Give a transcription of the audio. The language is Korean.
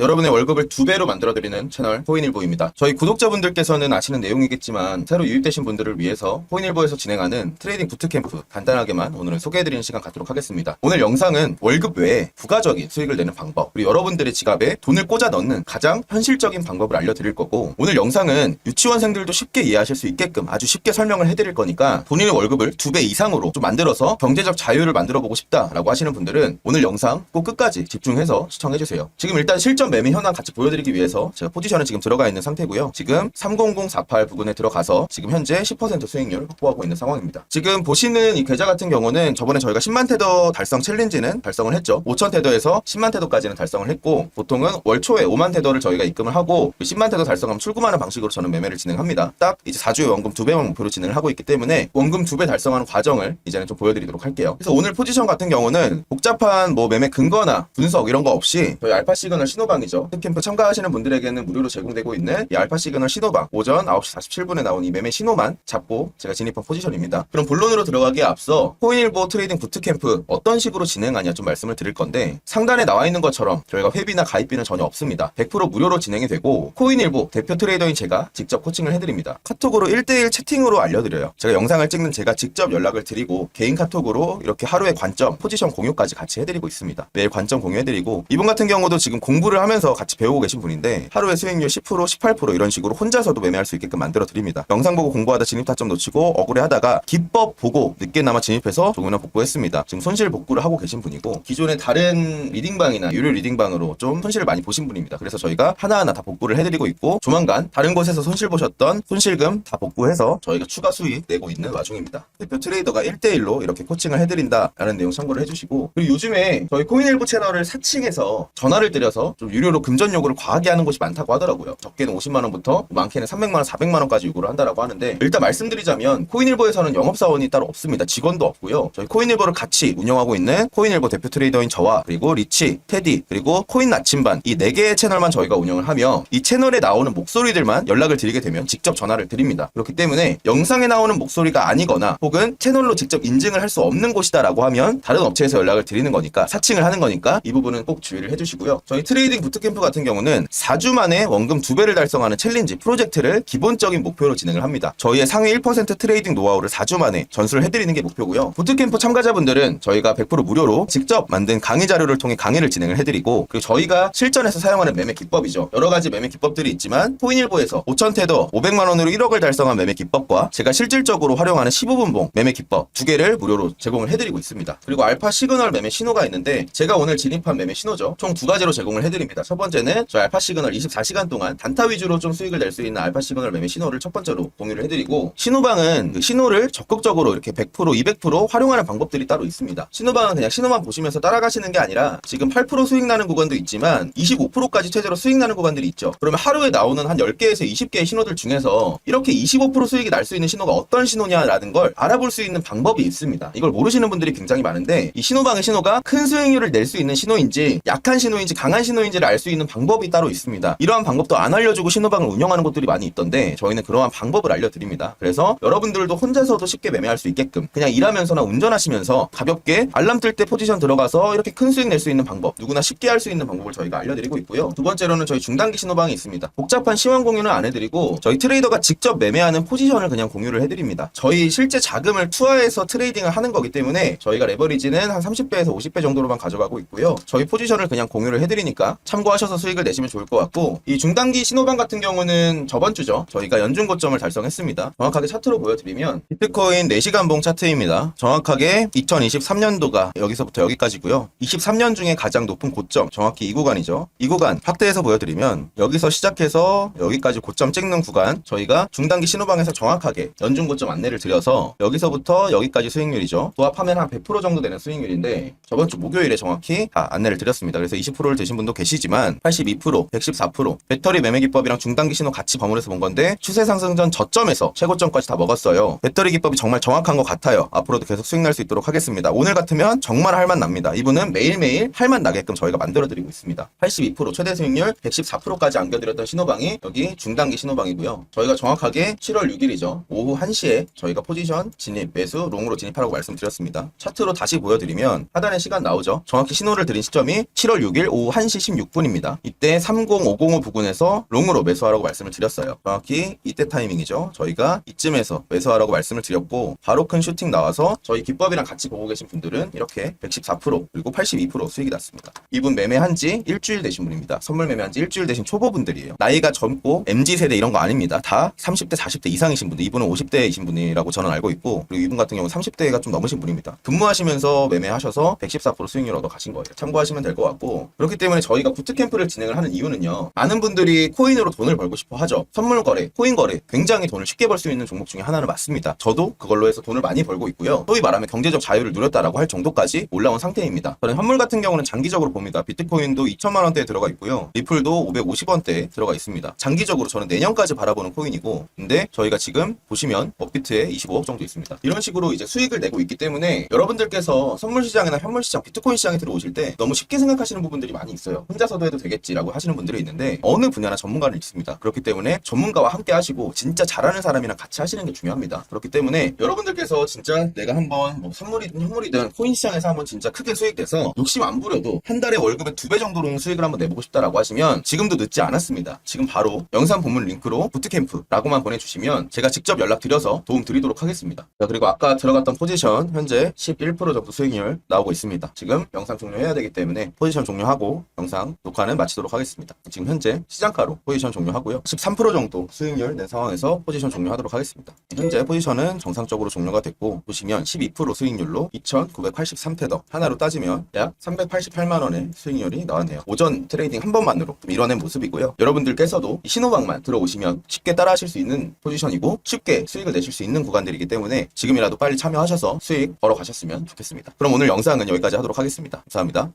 여러분의 월급을 두 배로 만들어드리는 채널 코인일보입니다. 저희 구독자분들께서는 아시는 내용이겠지만 새로 유입되신 분들을 위해서 코인일보에서 진행하는 트레이딩 부트캠프 간단하게만 오늘은 소개해드리는 시간 갖도록 하겠습니다. 오늘 영상은 월급 외에 부가적인 수익을 내는 방법 그리고 여러분들의 지갑에 돈을 꽂아 넣는 가장 현실적인 방법을 알려드릴 거고 오늘 영상은 유치원생들도 쉽게 이해하실 수 있게끔 아주 쉽게 설명을 해드릴 거니까 본인의 월급을 두 배 이상으로 좀 만들어서 경제적 자유를 만들어 보고 싶다라고 하시는 분들은 오늘 영상 꼭 끝까지 집중해서 시청해주세요. 지금 일단 실전 매매 현황 같이 보여드리기 위해서 제가 포지션에 지금 들어가 있는 상태고요. 지금 30048 부근에 들어가서 지금 현재 10% 수익률 확보하고 있는 상황입니다. 지금 보시는 이 계좌 같은 경우는 저번에 저희가 10만 테더 달성 챌린지는 달성을 했죠. 5천 테더에서 10만 테더까지는 달성을 했고 보통은 월 초에 5만 테더를 저희가 입금을 하고 그 10만 테더 달성하면 출금하는 방식으로 저는 매매를 진행합니다. 딱 이제 4주에 원금 2배만 목표로 진행을 하고 있기 때문에 원금 2배 달성하는 과정을 이제는 좀 보여드리도록 할게요. 그래서 오늘 포지션 같은 경우는 복잡한 뭐 매매 근거나 분석 이런 거 없이 저희 알파 시그널 신호 방이죠. 캠프 참가하시는 분들에게는 무료로 제공되고 있는 이 알파 시그널 신호방 오전 9시 47분에 나온 이 매매 신호만 잡고 제가 진입한 포지션입니다. 그럼 본론으로 들어가기에 앞서 코인일보 트레이딩 부트캠프 어떤 식으로 진행하냐 좀 말씀을 드릴 건데 상단에 나와 있는 것처럼 저희가 회비나 가입비는 전혀 없습니다. 100% 무료로 진행이 되고 코인일보 대표 트레이더인 제가 직접 코칭을 해드립니다. 카톡으로 1대1 채팅으로 알려드려요. 제가 영상을 찍는 제가 직접 연락을 드리고 개인 카톡으로 이렇게 하루의 관점, 포지션 공유까지 같이 해드리고 있습니다. 매일 관점 공유해드리고 이분 같은 경우도 지금 공부를 하면서 같이 배우고 계신 분인데 하루에 수익률 10%, 18% 이런 식으로 혼자서도 매매할 수 있게끔 만들어 드립니다. 영상 보고 공부하다 진입 타점 놓치고 억울해 하다가 기법 보고 늦게나마 진입해서 조금이나 복구했습니다. 지금 손실 복구를 하고 계신 분이고 기존의 다른 리딩방이나 유료 리딩방으로 좀 손실을 많이 보신 분입니다. 그래서 저희가 하나하나 다 복구를 해드리고 있고 조만간 다른 곳에서 손실 보셨던 손실금 다 복구해서 저희가 추가 수익 내고 있는 와중입니다. 대표 트레이더가 1대1로 이렇게 코칭을 해드린다라는 내용 참고를 해주시고 그리고 요즘에 저희 코인일보 채널을 사칭해서 전화를 드려서 좀 유료로 금전 요구를 과하게 하는 곳이 많다고 하더라고요. 적게는 50만 원부터 많게는 300만 원, 400만 원까지 요구를 한다라고 하는데 일단 말씀드리자면 코인일보에서는 영업사원이 따로 없습니다. 직원도 없고요. 저희 코인일보를 같이 운영하고 있는 코인일보 대표 트레이더인 저와 그리고 리치, 테디 그리고 코인 나침반 이 네 개의 채널만 저희가 운영을 하며 이 채널에 나오는 목소리들만 연락을 드리게 되면 직접 전화를 드립니다. 그렇기 때문에 영상에 나오는 목소리가 아니거나 혹은 채널로 직접 인증을 할 수 없는 곳이다라고 하면 다른 업체에서 연락을 드리는 거니까 사칭을 하는 거니까 이 부분은 꼭 주의를 해주시고요. 저희 트레이딩 부트캠프 같은 경우는 4주 만에 원금 2배를 달성하는 챌린지 프로젝트를 기본적인 목표로 진행을 합니다. 저희의 상위 1% 트레이딩 노하우를 4주 만에 전수를 해드리는 게 목표고요. 부트캠프 참가자분들은 저희가 100% 무료로 직접 만든 강의 자료를 통해 강의를 진행을 해드리고 그리고 저희가 실전에서 사용하는 매매 기법이죠. 여러 가지 매매 기법들이 있지만 코인일보에서 5천 테더 500만 원으로 1억을 달성한 매매 기법과 제가 실질적으로 활용하는 15분봉 매매 기법 두 개를 무료로 제공을 해드리고 있습니다. 그리고 알파 시그널 매매 신호가 있는데 제가 오늘 진입한 매매 신호죠. 총 두 가지로 제공을 해드립니다. 첫 번째는 저 알파 시그널 24시간 동안 단타 위주로 좀 수익을 낼 수 있는 알파 시그널 매매 신호를 첫 번째로 공유를 해드리고 신호방은 그 신호를 적극적으로 이렇게 100% 200% 활용하는 방법들이 따로 있습니다. 신호방은 그냥 신호만 보시면서 따라가시는 게 아니라 지금 8% 수익 나는 구간도 있지만 25%까지 최대로 수익 나는 구간들이 있죠. 그러면 하루에 나오는 한 10개에서 20개의 신호들 중에서 이렇게 25% 수익이 날 수 있는 신호가 어떤 신호냐라는 걸 알아볼 수 있는 방법이 있습니다. 이걸 모르시는 분들이 굉장히 많은데 이 신호방의 신호가 큰 수익률을 낼 수 있는 신호인지 약한 신호인지 강한 신호인 지를 알 수 있는 방법이 따로 있습니다. 이러한 방법도 안 알려주고 신호방을 운영하는 곳들이 많이 있던데 저희는 그러한 방법을 알려드립니다. 그래서 여러분들도 혼자서도 쉽게 매매할 수 있게끔 그냥 일하면서나 운전하시면서 가볍게 알람 뜰 때 포지션 들어가서 이렇게 큰 수익 낼 수 있는 방법 누구나 쉽게 할 수 있는 방법을 저희가 알려드리고 있고요. 두 번째로는 저희 중단기 신호방이 있습니다. 복잡한 시황 공유는 안 해드리고 저희 트레이더가 직접 매매하는 포지션을 그냥 공유를 해드립니다. 저희 실제 자금을 투하해서 트레이딩을 하는 거기 때문에 저희가 레버리지는 한 30배에서 50배 정도로만 가져가고 있고요. 저희 포지션을 그냥 공유를 해드리니까 참고하셔서 수익을 내시면 좋을 것 같고 이 중단기 신호방 같은 경우는 저번 주죠. 저희가 연중 고점을 달성했습니다. 정확하게 차트로 보여드리면 비트코인 4시간 봉 차트입니다. 정확하게 2023년도가 여기서부터 여기까지고요. 23년 중에 가장 높은 고점 정확히 이 구간이죠. 이 구간 확대해서 보여드리면 여기서 시작해서 여기까지 고점 찍는 구간 저희가 중단기 신호방에서 정확하게 연중 고점 안내를 드려서 여기서부터 여기까지 수익률이죠. 도합하면 한 100% 정도 되는 수익률인데 저번 주 목요일에 정확히 다 안내를 드렸습니다. 그래서 20%를 드신 분도 계시 지만 82%, 114% 배터리 매매 기법이랑 중단기 신호 같이 버무려서 본 건데 추세 상승 전 저점에서 최고점까지 다 먹었어요. 배터리 기법이 정말 정확한 것 같아요. 앞으로도 계속 수익 날 수 있도록 하겠습니다. 오늘 같으면 정말 할맛 납니다. 이분은 매일매일 할맛 나게끔 저희가 만들어드리고 있습니다. 82% 최대 수익률 114%까지 안겨드렸던 신호방이 여기 중단기 신호방이고요. 저희가 정확하게 7월 6일이죠. 오후 1시에 저희가 포지션 진입, 매수, 롱으로 진입하라고 말씀드렸습니다. 차트로 다시 보여드리면 하단에 시간 나오죠. 정확히 신호를 드린 시점이 7월 6일 오후 1시 36분입니다. 이때 30505 부근에서 롱으로 매수하라고 말씀을 드렸어요. 정확히 이때 타이밍이죠. 저희가 이쯤에서 매수하라고 말씀을 드렸고 바로 큰 슈팅 나와서 저희 기법이랑 같이 보고 계신 분들은 이렇게 114% 그리고 82% 수익이 났습니다. 이분 매매한 지 일주일 되신 분입니다. 선물 매매한 지 일주일 되신 초보분들이에요. 나이가 젊고 MZ 세대 이런 거 아닙니다. 다 30대, 40대 이상이신 분들. 이분은 50대이신 분이라고 저는 알고 있고 그리고 이분 같은 경우는 30대가 좀 넘으신 분입니다. 근무하시면서 매매하셔서 114% 수익률 얻어 가신 거예요. 참고하시면 될 것 같고 그렇기 때문에 저희가 부트캠프를 진행을 하는 이유는요. 많은 분들이 코인으로 돈을 벌고 싶어 하죠. 선물 거래, 코인 거래 굉장히 돈을 쉽게 벌 수 있는 종목 중에 하나는 맞습니다. 저도 그걸로 해서 돈을 많이 벌고 있고요. 소위 말하면 경제적 자유를 누렸다라고 할 정도까지 올라온 상태입니다. 저는 현물 같은 경우는 장기적으로 봅니다. 비트코인도 2천만 원대에 들어가 있고요. 리플도 550원대에 들어가 있습니다. 장기적으로 저는 내년까지 바라보는 코인이고 근데 저희가 지금 보시면 업비트에 25억 정도 있습니다. 이런 식으로 이제 수익을 내고 있기 때문에 여러분들께서 선물 시장이나 현물 시장, 비트코인 시장에 들어오실 때 너무 쉽게 생각하시는 부분들이 많이 있어요. 혼자서도 해도 되겠지라고 하시는 분들이 있는데 어느 분야나 전문가는 있습니다. 그렇기 때문에 전문가와 함께 하시고 진짜 잘하는 사람이랑 같이 하시는 게 중요합니다. 그렇기 때문에 여러분들께서 진짜 내가 한번 뭐 선물이든 현물이든 코인 시장에서 한번 진짜 크게 수익돼서 욕심 안 부려도 한 달에 월급의 두 배 정도로는 수익을 한번 내보고 싶다라고 하시면 지금도 늦지 않았습니다. 지금 바로 영상 본문 링크로 부트캠프라고만 보내주시면 제가 직접 연락드려서 도움 드리도록 하겠습니다. 자, 그리고 아까 들어갔던 포지션 현재 11% 정도 수익률 나오고 있습니다. 지금 영상 종료해야 되기 때문에 포지션 종료하고 영상 녹화는 마치도록 하겠습니다. 지금 현재 시장가로 포지션 종료하고요. 13% 정도 수익률 낸 상황에서 포지션 종료하도록 하겠습니다. 현재 포지션은 정상적으로 종료가 됐고 보시면 12% 수익률로 2,983테더 하나로 따지면 약 388만 원의 수익률이 나왔네요. 오전 트레이딩 한 번만으로 좀 이뤄낸 모습이고요. 여러분들께서도 이 신호방만 들어오시면 쉽게 따라하실 수 있는 포지션이고 쉽게 수익을 내실 수 있는 구간들이기 때문에 지금이라도 빨리 참여하셔서 수익 벌어 가셨으면 좋겠습니다. 그럼 오늘 영상은 여기까지 하도록 하겠습니다. 감사합니다.